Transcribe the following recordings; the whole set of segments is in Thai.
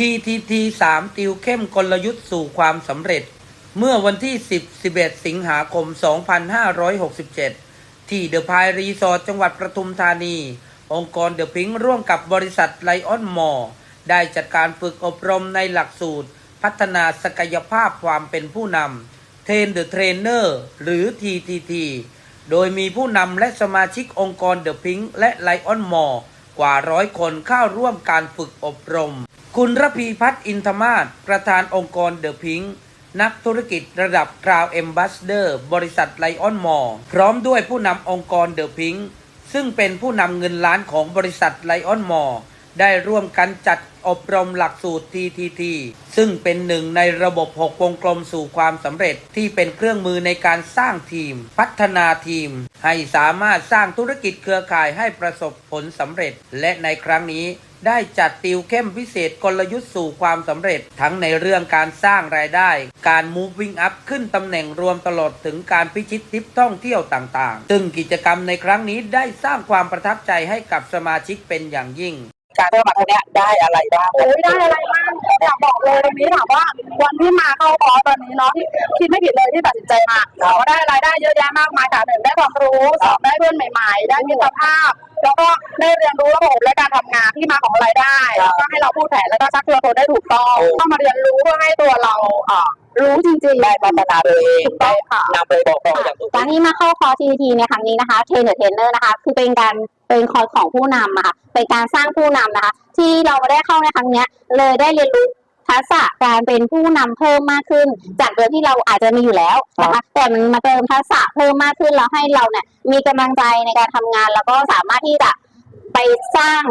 TTT 3ติวเข้มกลยุทธ์สู่ความสำเร็จ เมื่อวันที่ 10 11 สิงหาคม 2567 ที่เดอะพายรีสอร์ทจังหวัดประทุมธานี องค์กรเดอะพิงร่วมกับบริษัทไลออนมอร์ได้จัดการฝึกอบรมในหลักสูตร พัฒนาศักยภาพความเป็นผู้นำเทรนเดอะเทรนเนอร์หรือ TTT โดยมีผู้นำและสมาชิกองค์กรเดอะพิงและไลออนมอร์กว่าร้อยคนเข้าร่วมการฝึกอบรม คุณระพีพัฒน์อินทมาศประธานองค์กรเดอะพิงค์นักธุรกิจระดับกราวเอมบัสเดอร์ บริษัทไลออนมอร์พร้อมด้วยผู้นำองค์กรเดอะพิงค์ซึ่งเป็นผู้นำเงินล้านของบริษัทไลออนมอร์ได้ร่วมกันจัดอบรมหลักสูตร TTT ซึ่งเป็นหนึ่งในระบบ 6 วงกลมสู่ความสำเร็จที่เป็นเครื่องมือในการสร้างทีม พัฒนาทีม ให้สามารถสร้างธุรกิจเครือข่ายให้ประสบผลสำเร็จ และในครั้งนี้ ได้จัดติวเข้มพิเศษกลยุทธ์สู่ความสำเร็จ ทั้งในเรื่องการสร้างรายได้ การ moving up ขึ้นตำแหน่งรวมตลอดถึงการพิชิตทริปท่องเที่ยวต่างๆ ซึ่งกิจกรรมในครั้งนี้ได้สร้างความประทับใจให้กับสมาชิกเป็นอย่างยิ่ง การเข้ามาครั้งเนี้ยได้อะไรบ้าง โอ้ยได้อะไรบ้ เลยตรงนี้ถามว่าวันที่มาเข้าคอร์สตอนนี้เนาะที่คิดไม่ผิดเลยที่ตัดสินใจมาถามว่าได้อะไรได้เยอะแยะมากมายค่ะหนึ่งได้ความรู้สองได้เพื่อนใหม่ ๆ ได้มิตรภาพ แล้วก็ได้เรียนรู้ระบบและการทำงานที่มาของรายได้แล้วก็ให้เราพูดแผนแล้วก็ชักชวนคนได้ถูกต้องต้องมาเรียนรู้เพื่อให้ตัวเราอ่รู้จริงๆ ได้พัฒนาตัวเองถูกต้องค่ะ นำไปบอกต่ออย่างถูกการที่มาเข้าคอร์ส TT ในครั้งนี้นะคะเทรนเนอร์เทรนเนอร์นะคะ คือเป็นการเป็นคอร์สของผู้นำอะค่ะเป็นการสร้างผู้นำนะคะ ที่เราไม่ได้เข้าในครั้งเนี้ยเลยได้เรียนรู้ ทักษะการเป็นผู้นำเพิ่มมากขึ้น จากเดิมที่เราอาจจะมีอยู่แล้วนะคะแต่มันมาเติมทักษะเพิ่มมากขึ้นแล้วให้เราเนี่ยมีกำลังใจในการทำงาน แล้วก็สามารถที่จะไปสร้าง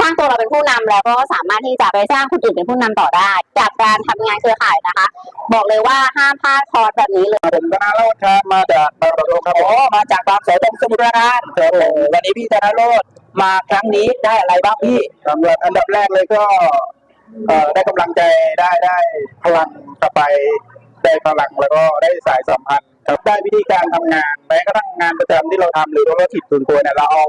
สร้างตัวเราเป็นผู้นำแล้วก็สามารถที่จะไปสร้างคนอื่นเป็นผู้นำต่อได้ จากการทำงานเครือข่ายนะคะ บอกเลยว่าห้ามพลาดคอร์สแบบนี้เลยผมธนาโรธครับมาจากบางประกงครับโอ้มาจากบางแสนตรงสมุทรปราการครับผมวันนี้พี่ธนาโรธมาครั้งนี้ได้อะไรบ้างพี่สำหรับอันดับแรกเลยก็เอ่อ ได้กำลังใจได้ได้พลังกลับไปได้พลังแล้วก็ได้สายสัมพันธ์ครับได้วิธีการทำงานแม้กระทั่งงานประจำที่เราทำหรือธุรกิจส่วนตัวเนี่ยเราเอา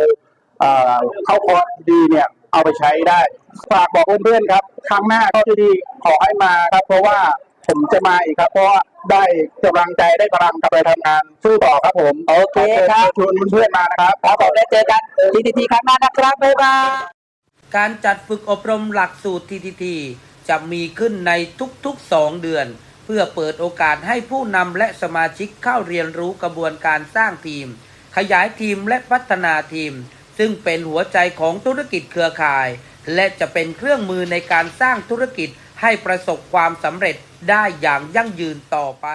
เอ่อเข้าคอร์สดีเนี่ยเอาไปใช้ได้ฝากบอกเพื่อนๆครับ ครั้งหน้าก็ดีขอให้มาครับ เพราะว่าผมจะมาอีกครับ เพราะว่าได้กำลังใจได้พลังกลับไปทำงานสู้ต่อครับผม โอเคครับชวนเพื่อนๆมานะครับครับผมได้เจอกันทีทีทีครั้งหน้านะครับบ๊ายบาย การจัดฝึกอบรมหลักสูตร TTT จะมีขึ้นในทุกๆ 2 เดือน เพื่อเปิดโอกาสให้ผู้นำและสมาชิกเข้าเรียนรู้กระบวนการสร้างทีม ขยายทีมและพัฒนาทีม ซึ่งเป็นหัวใจของธุรกิจเครือข่าย และจะเป็นเครื่องมือในการสร้างธุรกิจให้ประสบความสำเร็จได้อย่างยั่งยืนต่อไป